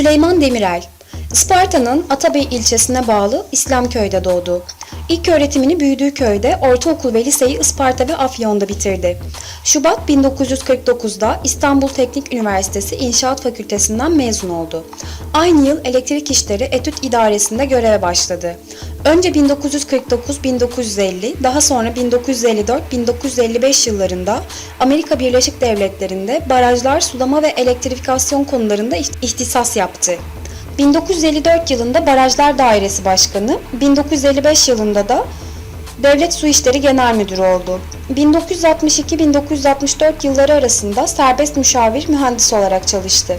Süleyman Demirel Isparta'nın Atabey ilçesine bağlı İslamköy'de doğdu. İlk öğretimini büyüdüğü köyde ortaokul ve liseyi Isparta ve Afyon'da bitirdi. Şubat 1949'da İstanbul Teknik Üniversitesi İnşaat Fakültesinden mezun oldu. Aynı yıl elektrik işleri etüt idaresinde göreve başladı. Önce 1949-1950, daha sonra 1954-1955 yıllarında Amerika Birleşik Devletleri'nde barajlar, sulama ve elektrifikasyon konularında ihtisas yaptı. 1954 yılında Barajlar Dairesi Başkanı, 1955 yılında da Devlet Su İşleri Genel Müdürü oldu. 1962-1964 yılları arasında serbest müşavir mühendis olarak çalıştı.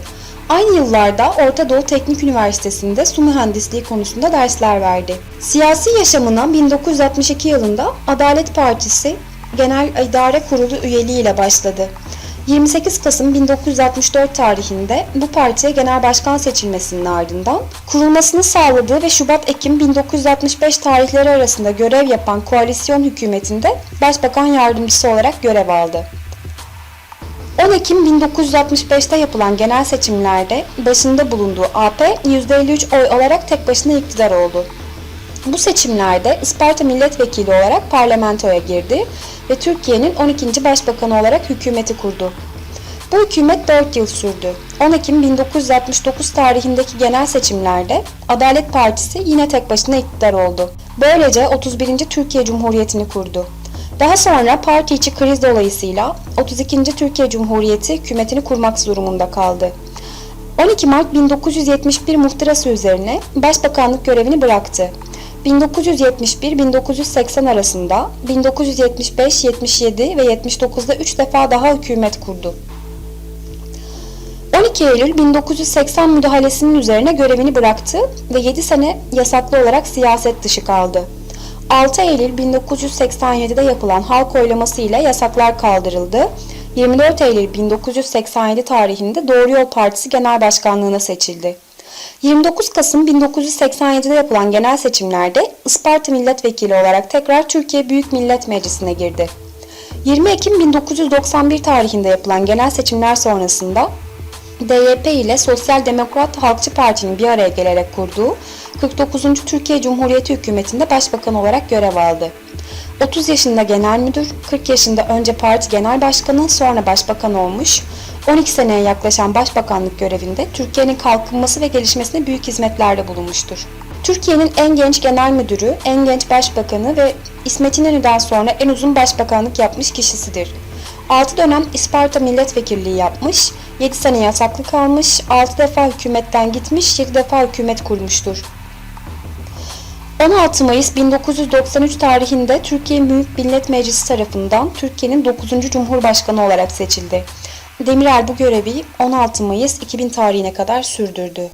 Aynı yıllarda Orta Doğu Teknik Üniversitesi'nde su mühendisliği konusunda dersler verdi. Siyasi yaşamına 1962 yılında Adalet Partisi Genel İdare Kurulu üyeliğiyle başladı. 28 Kasım 1964 tarihinde bu partiye genel başkan seçilmesinin ardından kurulmasını sağladığı ve Şubat-Ekim 1965 tarihleri arasında görev yapan koalisyon hükümetinde başbakan yardımcısı olarak görev aldı. 10 Ekim 1965'te yapılan genel seçimlerde başında bulunduğu AP %53 oy alarak tek başına iktidar oldu. Bu seçimlerde Isparta milletvekili olarak parlamentoya girdi ve Türkiye'nin 12. başbakanı olarak hükümeti kurdu. Bu hükümet 4 yıl sürdü. 10 Ekim 1969 tarihindeki genel seçimlerde Adalet Partisi yine tek başına iktidar oldu. Böylece 31. Türkiye Cumhuriyeti'ni kurdu. Daha sonra parti içi kriz dolayısıyla 32. Türkiye Cumhuriyeti hükümetini kurmak durumunda kaldı. 12 Mart 1971 muhtırası üzerine başbakanlık görevini bıraktı. 1971-1980 arasında 1975, 77 ve 79'da 3 defa daha hükümet kurdu. 12 Eylül 1980 müdahalesinin üzerine görevini bıraktı ve 7 sene yasaklı olarak siyaset dışı kaldı. 6 Eylül 1987'de yapılan halk oylaması ile yasaklar kaldırıldı. 24 Eylül 1987 tarihinde Doğru Yol Partisi Genel Başkanlığına seçildi. 29 Kasım 1987'de yapılan genel seçimlerde Isparta milletvekili olarak tekrar Türkiye Büyük Millet Meclisi'ne girdi. 20 Ekim 1991 tarihinde yapılan genel seçimler sonrasında DYP ile Sosyal Demokrat Halkçı Parti'nin bir araya gelerek kurduğu 49. Türkiye Cumhuriyeti hükümetinde başbakan olarak görev aldı. 30 yaşında genel müdür, 40 yaşında önce parti genel başkanı sonra başbakan olmuş, 12 seneye yaklaşan başbakanlık görevinde Türkiye'nin kalkınması ve gelişmesine büyük hizmetlerde bulunmuştur. Türkiye'nin en genç genel müdürü, en genç başbakanı ve İsmet İnönü'den sonra en uzun başbakanlık yapmış kişisidir. 6 dönem İsparta milletvekilliği yapmış, 7 sene yasaklı kalmış, 6 defa hükümetten gitmiş, 7 defa hükümet kurmuştur. 16 Mayıs 1993 tarihinde Türkiye Büyük Millet Meclisi tarafından Türkiye'nin 9. Cumhurbaşkanı olarak seçildi. Demirel bu görevi 16 Mayıs 2000 tarihine kadar sürdürdü.